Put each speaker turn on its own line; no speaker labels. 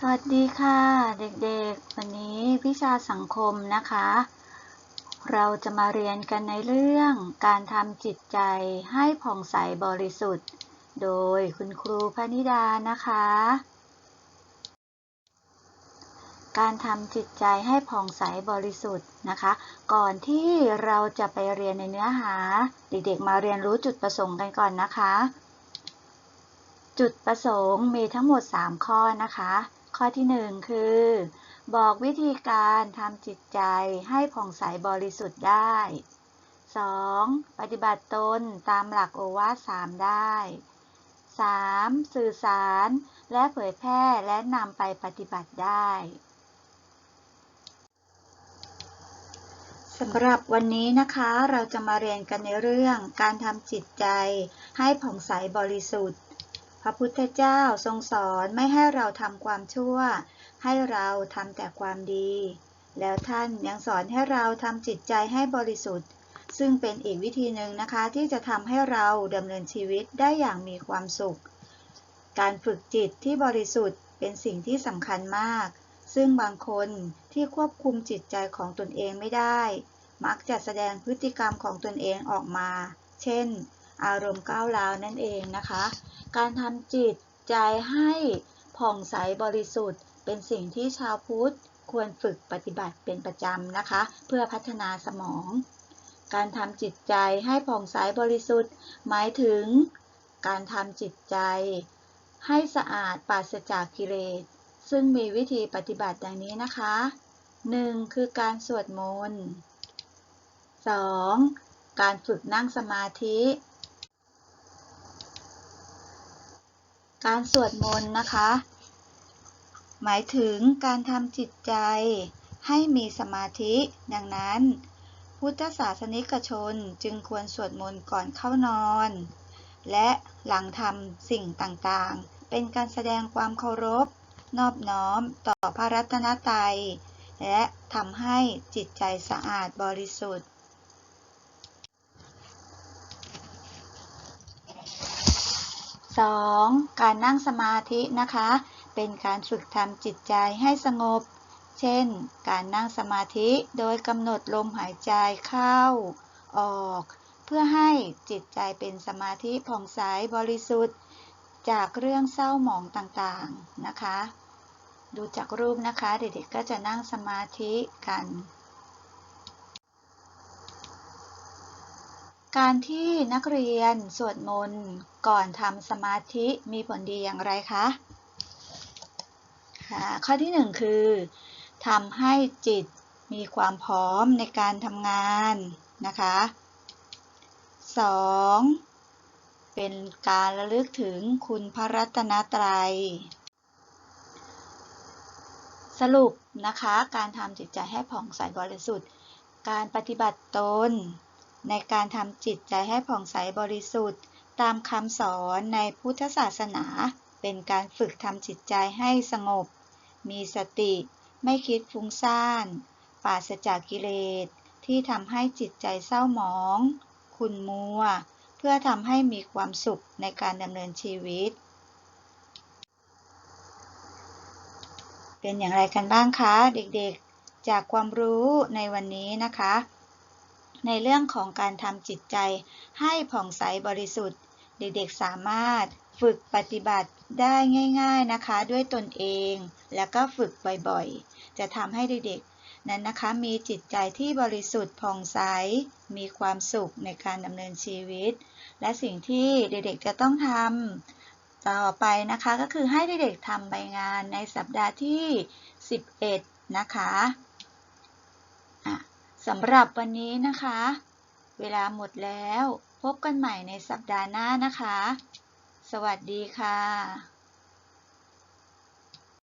สวัสดีค่ะเด็กๆ วันนี้วิชาสังคมนะคะ เราจะมาเรียนกันในเรื่องการทำจิตใจให้ผ่องใสบริสุทธิ์ โดยคุณครูพนิดานะคะ การทำจิตใจให้ผ่องใสบริสุทธิ์นะคะ ก่อนที่เราจะไปเรียนในเนื้อหา เด็กๆ มาเรียนรู้จุดประสงค์กันก่อนนะคะ จุดประสงค์มีทั้งหมด 3 ข้อนะคะ ข้อที่1คือ บอกวิธีการทำจิตใจให้ผ่องใสบริสุทธิ์ได้ 2. ปฏิบัติตนตามหลักโอวาท3ได้ 3. สื่อสารและเผยแพร่และนำไปปฏิบัติได้สำหรับวันนี้นะคะเราจะมาเรียนกันในเรื่องการทำจิตใจให้ผ่องใสบริสุทธิ์ ระพุทธเจ้าทรงสอนไม่ให้เราทำความชั่ว ให้เราทำแต่ความดี แล้วท่านยังสอนให้เราทำจิตใจให้บริสุทธิ์ ซึ่งเป็นอีกวิธีหนึ่งนะคะที่จะทำให้เราดำเนินชีวิตได้อย่างมีความสุข การฝึกจิตที่บริสุทธิ์เป็นสิ่งที่สำคัญมาก ซึ่งบางคนที่ควบคุมจิตใจของตนเองไม่ได้ มักจะแสดงพฤติกรรมของตนเองออกมา เช่น อารมณ์ก้าวร้าวนั่นเองนะคะ การทำจิตใจให้ผ่องใสบริสุทธิ์ เป็นสิ่งที่ชาวพุทธควรฝึกปฏิบัติเป็นประจำนะคะ เพื่อพัฒนาสมอง การทำจิตใจให้ผ่องใสบริสุทธิ์ หมายถึง การทำจิตใจ ให้สะอาดปราศจากกิเลสซึ่งมีวิธีปฏิบัติดังนี้นะคะ 1. คือการสวดมนต์ 2. การฝึกนั่งสมาธิ การสวดมนต์นะคะ หมายถึงการทำจิตใจให้มีสมาธิ ดังนั้น พุทธศาสนิกชนจึงควรสวดมนต์ก่อนเข้านอน และหลังทำสิ่งต่างๆ เป็นการแสดงความเคารพ นอบน้อมต่อพระรัตนตรัยและทำให้จิตใจสะอาดบริสุทธิ์ 2. การนั่งสมาธินะคะ เป็นการฝึกทำจิตใจให้สงบ เช่น การนั่งสมาธิโดยกำหนดลมหายใจเข้า ออก เพื่อให้จิตใจเป็นสมาธิผ่องใสบริสุทธิ์ จากเรื่องเศร้าหมองต่างๆนะคะ ดูจากรูปนะคะ เด็กๆก็จะนั่งสมาธิกัน การที่นักเรียนสวดมนต์ก่อนทำสมาธิมีผลดีอย่างไรคะค่ะข้อที่หนึ่งคือทำให้จิตมีความพร้อมในการทำงานนะคะสองเป็นการระลึกถึงคุณพระรัตนตรัย สรุปนะคะ การทำจิตใจให้ผ่องใสบริสุทธิ์ การปฏิบัติตน ในการทำจิตใจให้ผ่องใสบริสุทธิ์ ตามคำสอนในพุทธศาสนา เป็นการฝึกทำจิตใจให้สงบ มีสติ ไม่คิดฟุ้งซ่าน ปราศจากกิเลส ที่ทำให้จิตใจเศร้าหมองขุ่นมัว เพื่อทำให้มีความสุขในการดำเนินชีวิต เป็นอย่างไรกันบ้างคะเด็กๆ จากความรู้ในวันนี้นะคะ ในเรื่องของการทำจิตใจให้ผ่องใสบริสุทธิ์ เด็กๆสามารถฝึกปฏิบัติได้ง่าย ๆนะคะ ด้วยตนเอง แล้วก็ฝึกบ่อยๆ จะทำให้เด็กๆ นั้นนะคะมีจิตใจที่บริสุทธิ์ผ่องใส มีความสุขในการดำเนินชีวิต และสิ่งที่เด็กๆจะต้องทำต่อไปนะคะก็คือให้เด็กๆทำใบงานในสัปดาห์ที่ 11 นะคะ สำหรับวันนี้นะคะ เวลาหมดแล้ว พบกันใหม่ในสัปดาห์หน้านะคะ สวัสดีค่ะ